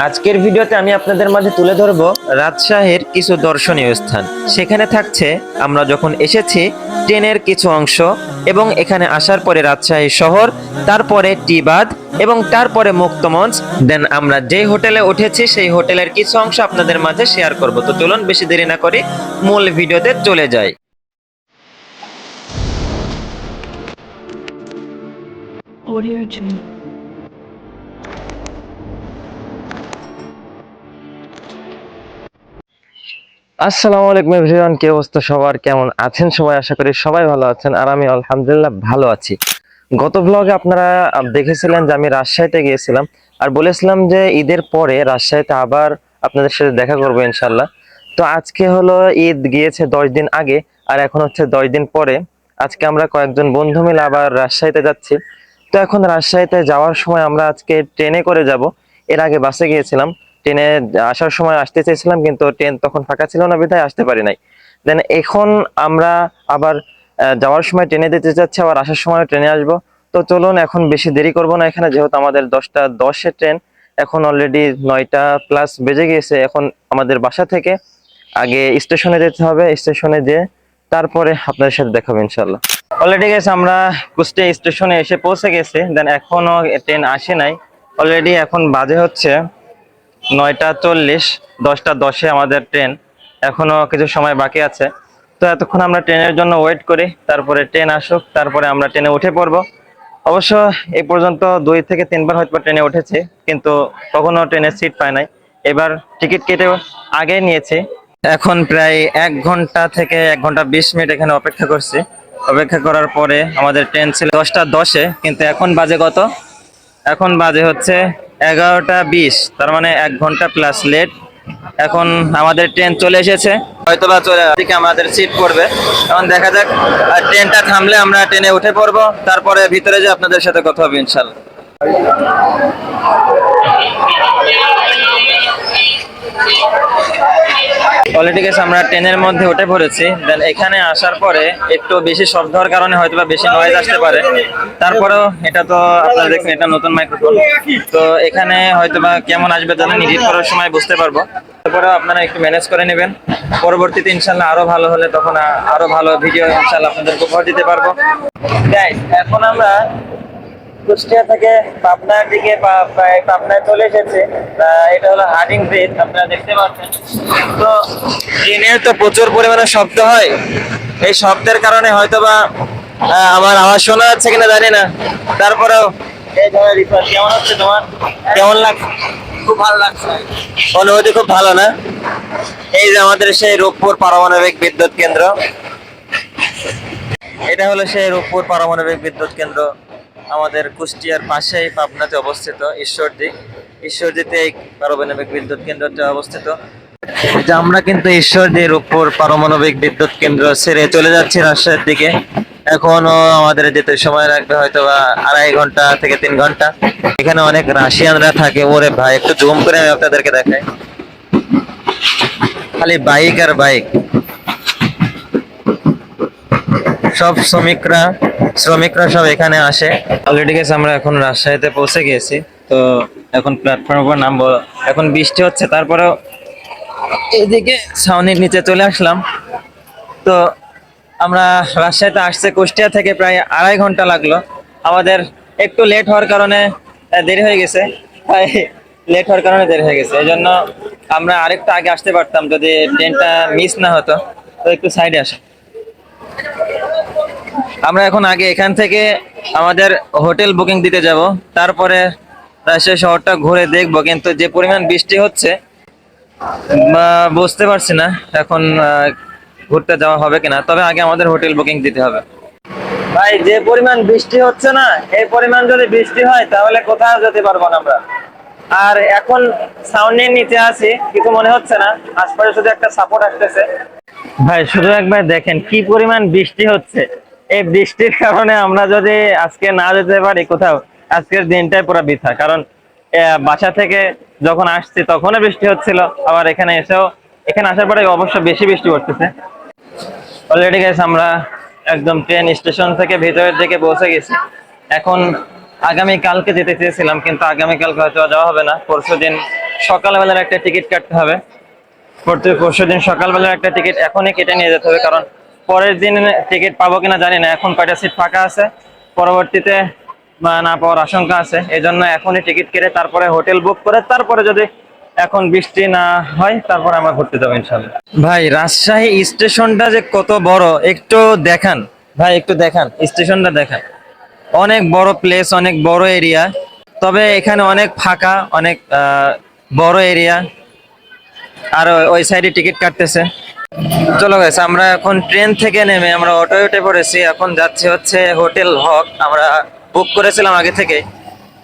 আজকের ভিডিওতে আমি আপনাদের মাঝে তুলে ধরব রাজশাহীর কিছু দর্শনীয় স্থান। সেখানে থাকছে আমরা যখন এসেছি, ট্রেনের কিছু অংশ এবং এখানে আসার পরে রাজশাহী শহর, তারপরে টিবাদ এবং তারপরে মুক্তমঞ্চ। দেন আমরা যে হোটেলে উঠেছি, সেই হোটেলের কিছু অংশ আপনাদের মাঝে শেয়ার করব। তো চলুন বেশি দেরি না করে মূল ভিডিওতে চলে যাই। Audio Jungle. আসসালামু আলাইকুম এভরিওয়ান, কি অবস্থা সবার? কেমন আছেন সবাই? আশা করি সবাই ভালো আছেন আর আমি আলহামদুলিল্লাহ ভালো আছি। গত ব্লগে আপনারা দেখেছিলেন যে আমি রাজশাহীতে গিয়েছিলাম আর বলেছিলাম যে ঈদের পরে রাজশাহীতে আবার আপনাদের সাথে দেখা করব ইনশাল্লাহ তো আজকে হলো ঈদ, গিয়েছে দশ দিন আগে আর এখন হচ্ছে দশ দিন পরে। আজকে আমরা কয়েকজন বন্ধু মিলে আবার রাজশাহীতে যাচ্ছি। তো এখন রাজশাহীতে যাওয়ার সময় আমরা আজকে ট্রেনে করে যাব। এর আগে বাসে গিয়েছিলাম। ট্রেনে আসার সময় আসতে চেয়েছিলাম, কিন্তু ট্রেন তখন ফাঁকা ছিল না, বিধায় আসতে পারি নাই। দেন এখন আমরা আবার যাওয়ার সময় ট্রেনে যেতে চাচ্ছি, আবার আসার সময় ট্রেনে আসব। তো চলুন, এখন বেশি দেরি করব না এখানে, যেহেতু আমাদের দশটা দশে ট্রেন এখন অলরেডি নয়টা প্লাস বেজে গিয়েছে। এখন আমাদের বাসা থেকে আগে স্টেশনে যেতে হবে স্টেশনে যেয়ে তারপরে আপনাদের সাথে দেখাবো ইনশাল্লাহ অলরেডি গেছে আমরা কুষ্টিয়া স্টেশনে এসে পৌঁছে গেছি। দেন এখনও ট্রেন আসে নাই। অলরেডি এখন বাজে হচ্ছে নয়টা চল্লিশ, দশটা দশে আমাদের ট্রেন। এখনও কিছু সময় বাকি আছে। তো এতক্ষণ আমরা ট্রেনের জন্য ওয়েট করি, তারপরে ট্রেন আসুক, তারপরে আমরা ট্রেনে উঠে পড়ব। অবশ্য এই পর্যন্ত দুই থেকে তিনবার হয়তো ট্রেনে উঠেছি, কিন্তু কখনো ট্রেনের সিট পায় নাই। এবার টিকিট কেটে আগে নিয়েছি। এখন প্রায় এক ঘণ্টা থেকে এক ঘণ্টা বিশ মিনিট এখানে অপেক্ষা করছি। অপেক্ষা করার পরে আমাদের ট্রেন ছিল দশটা দশে, কিন্তু এখন বাজে কত? এখন বাজে হচ্ছে এগারোটা বিশ, তার মানে এক ঘণ্টা প্লাস লেট এখন আমাদের ট্রেন চলে এসেছে। হয়তো বা চলে দিকে আমাদের সিট পড়বে। এখন দেখা যাক, আর ট্রেনটা থামলে আমরা ট্রেনে উঠে পড়ব। তারপরে ভিতরে যে আপনাদের সাথে কথা হবে ইনশাল্লাহ। অলরেডি গেছে আমরা ট্রেনের মধ্যে উঠে পড়েছি। দেন এখানে আসার পরে একটু বেশি শব্দ হওয়ার কারণে হয়তো বা বেশি নয়েজ আসতে পারে। তারপরেও এটা তো আপনারা দেখছেন, এটা নতুন মাইক্রোফোন তো এখানে হয়তো বা কেমন আসবে জানেন এডিট করার সময় বুঝতে পারব। তারপরে আপনারা একটু ম্যানেজ করে নেবেন। পরবর্তীতে ইনশাল্লাহ আরও ভালো হলে তখন আরও ভালো ভিডিও ইনশাল্লাহ আপনাদেরকে উপহার দিতে পারব। এখন আমরা কুষ্টিয়া থেকে পাবনার দিকে পাবনায় চলে এসেছে। এটা হলো হার্ডিং ব্রিজ, আপনারা দেখতে পাচ্ছেন। তো ট্রেনের তো প্রচুর পরিমাণে শব্দ হয়। এই শব্দের কারণে হয়তোবা আমার আওয়াজ শোনা যাচ্ছে কিনা জানি না। তারপরেও, এই ধরনের রিপোর্ট কেমন হচ্ছে তোমার? কেমন লাগছে খুব ভালো লাগছে। অনুভূতি খুব ভালো না? এই যে আমাদের সেই রূপপুর পারমাণবিক বিদ্যুৎ কেন্দ্র। এটা হলো সেই রূপপুর পারমাণবিক বিদ্যুৎ কেন্দ্র। আমাদের কুষ্টিয়ার পাশেই পাবনাতে অবস্থিত ঈশ্বরদী। ঈশ্বরদীতে এই পারমাণবিক বিদ্যুৎ কেন্দ্রটা অবস্থিত। আমরা কিন্তু ঈশ্বরদী উপর পারমাণবিক বিদ্যুৎ কেন্দ্র ছেড়ে চলে যাচ্ছি রাজশাহীর দিকে। এখনও আমাদের যেতে সময় লাগবে হয়তো বা আড়াই ঘণ্টা থেকে তিন ঘণ্টা। এখানে অনেক রাশিয়ানরা থাকে। ওরে ভাই, একটু জুম করে আমি আপনাদেরকে দেখাই। খালি বাইক আর বাইক। সব শ্রমিকরা শ্রমিকরা সব এখানে আসে। অলরেডি গেছে আমরা এখন রাজশাহীতে পৌঁছে গিয়েছি। তো এখন প্ল্যাটফর্ম উপর নামবো। এখন বৃষ্টি হচ্ছে, তারপরেও এইদিকে ছাউনির নিচে চলে আসলাম। তো আমরা রাজশাহীতে আসছে, কুষ্টিয়া থেকে প্রায় আড়াই ঘণ্টা লাগল। আমাদের একটু লেট হওয়ার কারণে দেরি হয়ে গেছে। তাই লেট হওয়ার কারণে দেরি হয়ে গেছে। এই জন্য আমরা আরেকটু আগে আসতে পারতাম যদি ট্রেনটা মিস না হতো। তো একটু সাইডে আসো। আমরা এখন আগে এখান থেকে আমাদের হোটেল বুকিং দিতে যাব। তারপরে রাজশাহী শহরটা ঘুরে দেখব কিন্তু যে পরিমাণ বৃষ্টি হচ্ছে বুঝতে পারছি না এখন ঘুরতে যাওয়া হবে কিনা। তবে আগে আমাদের হোটেল বুকিং দিতে হবে। ভাই যে পরিমাণ বৃষ্টি হচ্ছে না এই পরিমাণ যদি বৃষ্টি হয় তাহলে কোথাও যেতে পারব না আমরা। আর এখন সাউন্ডের নিচে আছি কিছু মনে হচ্ছে না। আশপাশে শুধু একটা সাপোর্ট আসতেছে। ভাই শুধু একবার দেখেন কি পরিমাণ বৃষ্টি হচ্ছে। এই বৃষ্টির কারণে আমরা যদি আজকে না যেতে পারি কোথাও, আজকের দিনটাই পুরো বৃথা। কারণ বাসা থেকে যখন আসছি তখনও বৃষ্টি হচ্ছিল, আবার এখানে এসেও, এখানে আসার পরে অবশ্য বেশি বৃষ্টি পড়তেছে। অলরেডি গেছে আমরা একদম ট্রেন স্টেশন থেকে ভেতরের দিকে পৌঁছে গেছি। এখন আগামী কালকে যেতে চেয়েছিলাম, কিন্তু আগামী কালকে হয়তো যাওয়া হবে না। পরশু দিন সকালবেলার একটা টিকিট কাটতে হবে। পরশু দিন সকালবেলার একটা টিকিট এখনই কেটে নিয়ে যেতে হবে, কারণ পরের দিন টিকিট পাবো কিনা জানি না এখন কয়টা সিট ফাঁকা আছে? পরবর্তীতে, না পাওয়ার আশঙ্কা আছে। এই জন্য এখনই টিকিট কেটে তারপরে হোটেল বুক করে তারপরে যদি এখন বৃষ্টি না হয়, তারপরে আমরা ঘুরতে যাব ইনশাল্লাহ ভাই, রাজশাহী স্টেশনটা যে কত বড়, একটু দেখান। ভাই, একটু দেখান, স্টেশনটা দেখান। অনেক বড় প্লেস অনেক বড় এরিয়া তবে এখানে অনেক ফাঁকা, অনেক বড় এরিয়া আর ওই সাইডে টিকিট কাটতেছে। চলো গেছে আমরা এখন ট্রেন থেকে নেমে আমরা অটো উঠে পড়েছি এখন যাচ্ছি হচ্ছে হোটেল হক আমরা বুক করেছিলাম আগে থেকে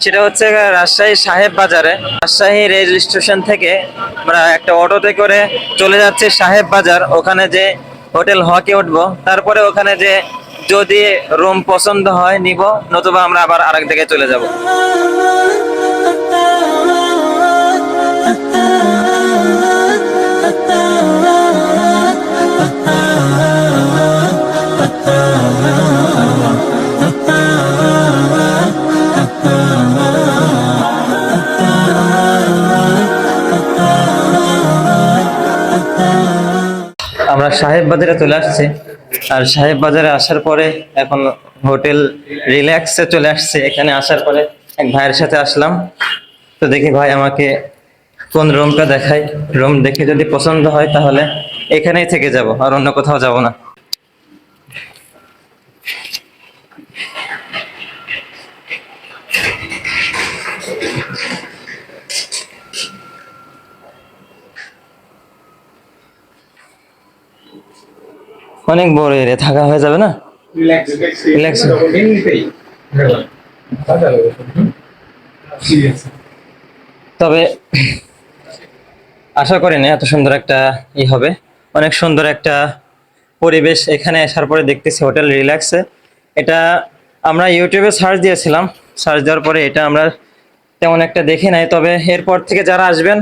সেটা হচ্ছে রাজশাহী সাহেব বাজারে রাজশাহী রেল স্টেশন থেকে আমরা একটা অটোতে করে চলে যাচ্ছি সাহেব বাজার ওখানে যে হোটেল হকে উঠবো তারপরে ওখানে যে যদি রুম পছন্দ হয় নিব নতুবা আমরা আবার আরেক দিকে চলে যাব আমরা সাহেব বাজারে চলে আসছি। আর সাহেব বাজারে আসার পরে এখন হোটেল রিল্যাক্সে চলে আসছে। এখানে আসার পরে এক ভাইয়ের সাথে আসলাম। তো দেখি ভাই আমাকে কোন রুমটা দেখায়। রুম দেখে যদি পছন্দ হয় তাহলে এখানেই থেকে যাব, আর অন্য কোথাও যাব না। অনেক বড় এরিয়া থাকা হয়ে যাবে না? Serious. তবে আশা করি না এত সুন্দর একটা ই হবে। অনেক সুন্দর একটা পরিবেশ এখানে আসার পরে দেখতেছি হোটেল রিল্যাক্সে এটা আমরা ইউটিউবে সার্চ দিয়েছিলাম। সার্চ দেওয়ার পরে এটা আমরা তেমন একটা দেখি নাই। তবে এরপর থেকে যারা আসবেন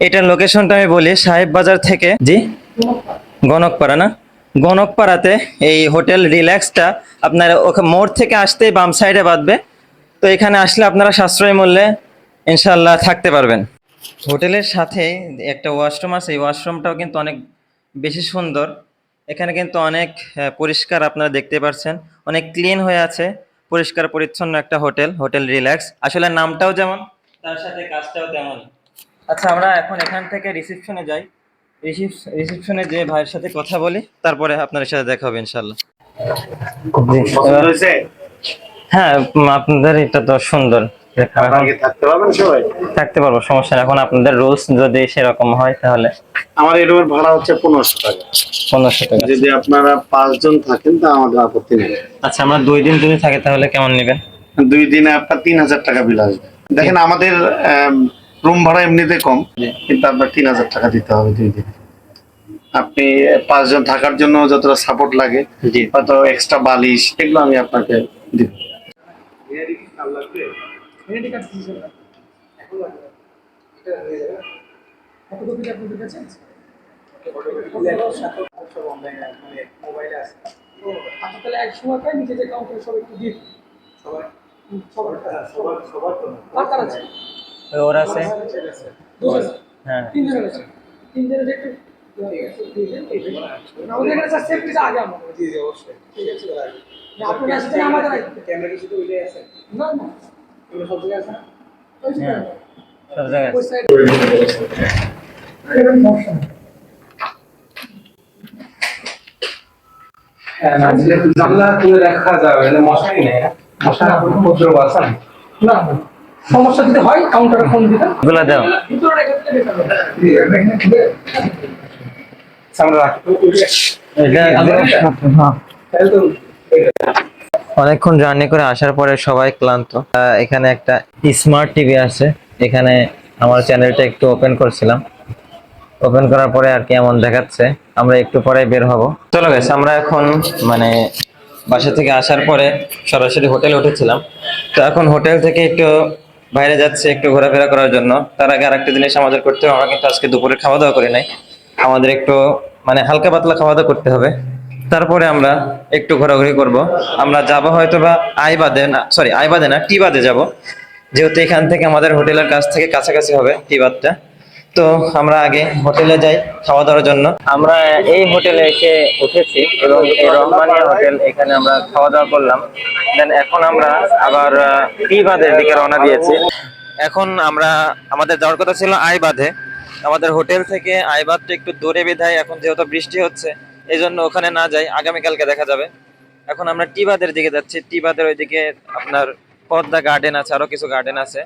এটার লোকেশনটা আমি বলি সাহেব বাজার থেকে। জি? গণকপাড়া না? গণকপাড়াতে এই হোটেল রিল্যাক্সটা আপনার ওখানে মোড় থেকে আসতেই বাম সাইডে বাঁধবে। তো এখানে আসলে আপনারা সাশ্রয় মূল্যে ইনশাল্লাহ থাকতে পারবেন। হোটেলের সাথে একটা ওয়াশরুম আছে, এই ওয়াশরুমটাও কিন্তু অনেক বেশি সুন্দর। এখানে কিন্তু অনেক পরিষ্কার আপনারা দেখতে পাচ্ছেন অনেক ক্লিন হয়ে আছে, পরিষ্কার পরিচ্ছন্ন একটা হোটেল হোটেল রিল্যাক্স। আসলে নামটাও যেমন, তার সাথে কাজটাও তেমন। আচ্ছা আমরা এখন এখান থেকে রিসেপশনে যাই। রিসেপশনে যে ভাইয়ের সাথে কথা বলি তারপরে আপনার সাথে দেখা হবে ইনশাল্লাহ হ্যাঁ আপনাদের এটা তো সুন্দর। থাকতে পারব সমস্যা নেই। এখন আপনাদের রুলস যদি সেরকম হয় তাহলে আমার এই রুমের ভাড়া হচ্ছে পনেরোশো টাকা। পনেরোশো টাকা। যদি আপনারা পাঁচজন থাকেন তা আমাদের আপত্তি নেই। আচ্ছা আমরা দুই দিন যদি থাকে তাহলে কেমন নেবেন? দুই দিনে আপনার তিন হাজার টাকা বিল আসবে। দেখেন আমাদের রুম ভাড়া এমনিতে কম কিন্তু আপনার তিন হাজার টাকা দিতে হবে দুই দিনে আপনি পাঁচজন থাকার জন্য যতটা সাপোর্ট লাগে হয়তো এক্সট্রা বালিশ এগুলো আমি আপনাকে দিব আচ্ছা। সবার কার কার আছে ওর আছে। হ্যাঁ। সব জায়গায় হ্যাঁ সব জায়গায় জানলা খুলে রাখা যাবে মশাই নেই। মশা উপদ্রব আছে না? সমস্যা যদি হয় কাউন্টারে ফোন দিবেন। এগুলো দাও। সামনে রাখো। অনেকক্ষণ জার্নি করে আসার পরে সবাই ক্লান্ত। এখানে একটা স্মার্ট টিভি আছে। এখানে আমার চ্যানেলটা একটু ওপেন করছিলাম। ওপেন করার পরে আর কি এমন দেখাচ্ছে। আমরা একটু পরে বের হব। চলো গেছে আমরা এখন মানে বাসা থেকে আসার পরে সরাসরি হোটেলে উঠেছিলাম। তো এখন হোটেল থেকে একটু বাইরে যাচ্ছে একটু ঘোরাফেরা করার জন্য। তার আগে আরেকটা জিনিস আমাদের করতে হবে। আমরা কিন্তু আজকে দুপুরে খাওয়া দাওয়া করি নাই। আমাদের একটু মানে হালকা পাতলা খাওয়া দাওয়া করতে হবে। তারপরে আমরা একটু ঘোরাঘুরি করব। আমরা যাব হয়তো বা আই বাদে না সরি আই বাদে না টি বাদে যাব। যেহেতু এখান থেকে আমাদের হোটেলের কাছ থেকে কাছাকাছি হবে টিবাদটা। তো আমরা আগে হোটেলে যাই খাওয়া দাওয়ার জন্য। আমরা এই হোটেলে এসে উঠেছি এবং এই রহমানিয়া হোটেল এখানে আমরা খাওয়া দাওয়া করলাম। দেন এখন আমরা আবার টি বাঁধের দিকে রওনা দিয়েছি। এখন আমরা, আমাদের যাওয়ার কথা ছিল আই বাঁধে আমাদের হোটেল থেকে আইবাদটা একটু দূরে বিধায় এখন যেহেতু বৃষ্টি হচ্ছে এই জন্য ওখানে না যাই, আগামীকালকে দেখা যাবে। এখন আমরা টি টিবাদের দিকে যাচ্ছি। টি টিবাদের ওইদিকে আপনার পদ্মা গার্ডেন আছে, আরও কিছু গার্ডেন আছে।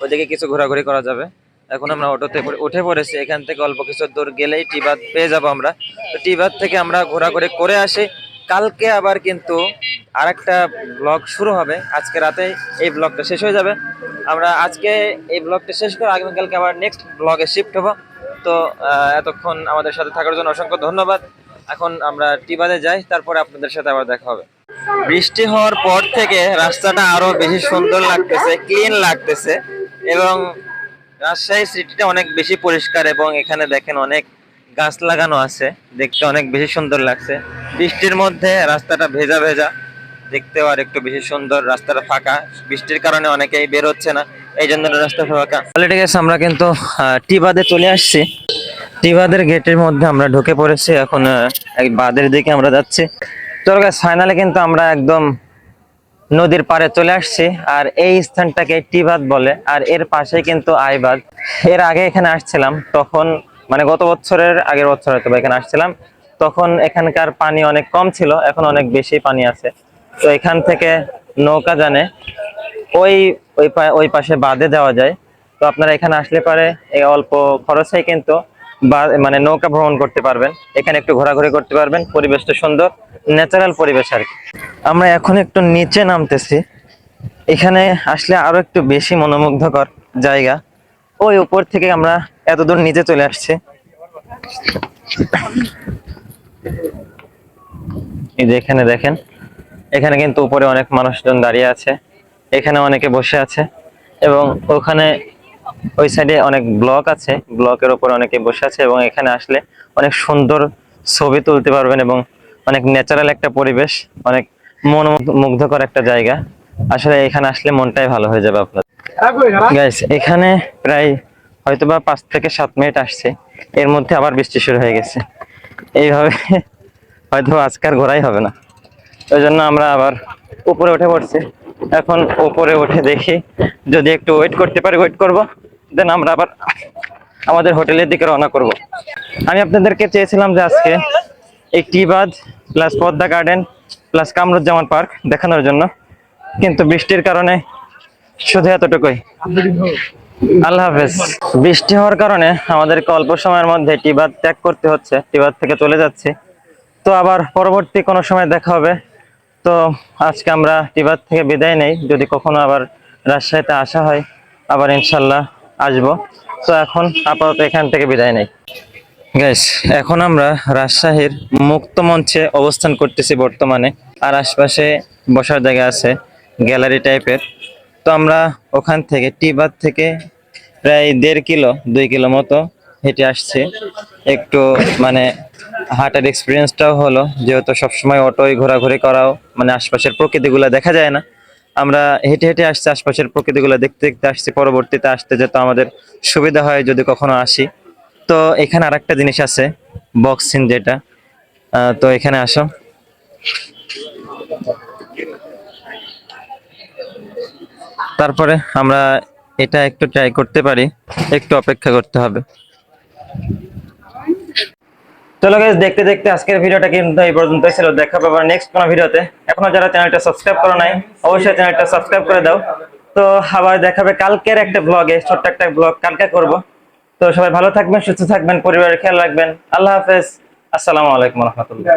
ওইদিকে কিছু ঘোরাঘুরি করা যাবে। এখন আমরা অটোতে উঠে পড়েছি। এখান থেকে অল্প কিছু দূর গেলেই টিবাদ পেয়ে যাব আমরা। তো টিবাদ থেকে আমরা ঘোরাঘুরি করে আসি। কালকে আবার কিন্তু আর একটা ব্লগ শুরু হবে। আজকে রাতে এই ব্লগটা শেষ হয়ে যাবে। আমরা আজকে এই ব্লগটা শেষ করে আগামীকালকে আবার নেক্সট ব্লগে শিফট হব। তো এতক্ষণ আমাদের সাথে থাকার জন্য অসংখ্য ধন্যবাদ। এখন আমরা টিবাদে যাই, তারপরে আপনাদের সাথে আবার দেখা হবে। বৃষ্টি হওয়ার পর থেকে রাস্তাটা আরও বেশি সুন্দর লাগতেছে ক্লিন লাগতেছে এবং রাজশাহী সিটিটা অনেক বেশি পরিষ্কার এবং এখানে দেখেন অনেক গাছ লাগানো আছে। দেখতে অনেক বেশি সুন্দর লাগছে। বৃষ্টির মধ্যে রাস্তাটা ভেজা ভেজা। দেখতেও আর একটু বেশি সুন্দর, রাস্তাটা ফাঁকা। বৃষ্টির কারণে অনেকেই বের হচ্ছে না এই জন্য রাস্তা ফাঁকা। অলরেডি গেছে আমরা কিন্তু টিবাদে চলে আসছি। টিবাদের গেটের মধ্যে আমরা ঢুকে পড়েছি। এখন এক বাদের দিকে আমরা যাচ্ছি। গাছ ফাইনালে কিন্তু আমরা একদম নদীর পাড়ে চলে আসছি। আর এই স্থানটাকে টিবাদ বলে, আর এর পাশে কিন্তু আইবাদ। এর আগে এখানে আসছিলাম, তখন মানে গত বছরের আগের বছর হয়তো এখানে আসছিলাম। তখন এখানকার পানি অনেক কম ছিল, এখন অনেক বেশি পানি আছে। তো এখান থেকে নৌকা জানে, ওই ওই ওই পাশে বাঁধে দেওয়া যায়। তো আপনারা এখানে আসলে পারে এই অল্প খরচে কিন্তু। বা- মানে নৌকা ভ্রমণ করতে পারবেন। এখানে একটু ঘোরাঘুরি করতে পারবেন, পরিবেশটা সুন্দর ন্যাচারাল পরিবেশ আর কি। আমরা এখন একটু নিচে নামতেছি। এখানে আসলে আরও একটু বেশি মনোমুগ্ধকর জায়গা। ওই উপর থেকে আমরা এত দূর নিচে চলে আসছি। এই যে এখানে দেখেন, এখানে কিন্তু উপরে অনেক মানুষজন দাঁড়িয়ে আছে। এখানে অনেকে বসে আছে এবং ওখানে ওই সাইডে অনেক ব্লক আছে। ব্লকের উপরে অনেকে বসে আছে এবং এখানে আসলে অনেক সুন্দর ছবি তুলতে পারবেন এবং অনেক ন্যাচারাল একটা পরিবেশ, অনেক মন মুগ্ধকর একটা জায়গা। আসলে এখানে আসলে মনটাই ভালো হয়ে যাবে আপনার গাইস এখানে প্রায় হয়তো বা পাঁচ থেকে সাত মিনিট আসছে। এর মধ্যে আবার বৃষ্টি শুরু হয়ে গেছে। এইভাবে হয়তো আজকার ঘোরাই হবে না। ওই জন্য আমরা আবার উপরে উঠে পড়ছি। এখন উপরে উঠে দেখি। যদি একটু ওয়েট করতে পারি ওয়েট করব। দেন আমরা আবার আমাদের হোটেলের দিকে রওনা করব। আমি আপনাদেরকে চেয়েছিলাম যে আজকে একটি টিবাদ plus Padma garden plus Kamruzzaman park দেখানোর জন্য। কিন্তু বৃষ্টির কারণে শুধু এতটুকুই। আল্লাহ হাফেজ। বৃষ্টি হওয়ার কারণে আমাদেরকে অল্প সময়ের মধ্যে টিবাদ ত্যাগ করতে হচ্ছে। টিবাদ থেকে চলে যাচ্ছে। তো আবার পরবর্তী কোনো সময় দেখা হবে। তো আজকে আমরা টিবাদ থেকে বিদায় নেই। যদি কখনো আবার রাজশাহীতে আসা হয়, আবার ইনশাল্লাহ আসব। তো এখন আপাতত এখান থেকে বিদায় নেই। গ্যাস এখন আমরা রাজশাহীর মুক্ত মঞ্চে অবস্থান করতেছি বর্তমানে। আর আশপাশে বসার জায়গা আছে, গ্যালারি টাইপের। তো আমরা ওখান থেকে টিবাদ থেকে প্রায় দেড় কিলো, দুই কিলো মতো হেঁটে আসছি। একটু মানে হাঁটার এক্সপিরিয়েন্সটাও হলো, যেহেতু সবসময় অটোয় ঘোরাঘুরি করাও মানে আশপাশের প্রকৃতিগুলো দেখা যায় না। আমরা হেঁটে হেঁটে আসছি, আশপাশের প্রকৃতিগুলো দেখতে দেখতে আসছি, পরবর্তীতে আসতে যেহেতু আমাদের সুবিধা হয় যদি কখনো আসি। তো এখানে আর একটা জিনিস আছে বক্সিং যেটা। তো এখানে আসো। তারপরে আমরা এটা একটু ট্রাই করতে পারি, একটু অপেক্ষা করতে হবে। চলো গাইস দেখতে দেখতে আজকের ভিডিওটা কিন্তু এই পর্যন্ত ছিল। দেখা পাবো নেক্সট কোনো ভিডিওতে। এখনও যারা চ্যানেলটা সাবস্ক্রাইব করো নাই, অবশ্যই চ্যানেলটা সাবস্ক্রাইব করে দাও। তো আবার দেখাবে কালকের একটা ব্লগে ছোট্ট একটা ব্লগ কালকে করব। তো সবাই ভালো থাকবেন, সুস্থ থাকবেন, পরিবারের খেয়াল রাখবেন। আল্লাহ হাফেজ। আসসালামু আলাইকুম রহমতুল্লাহ।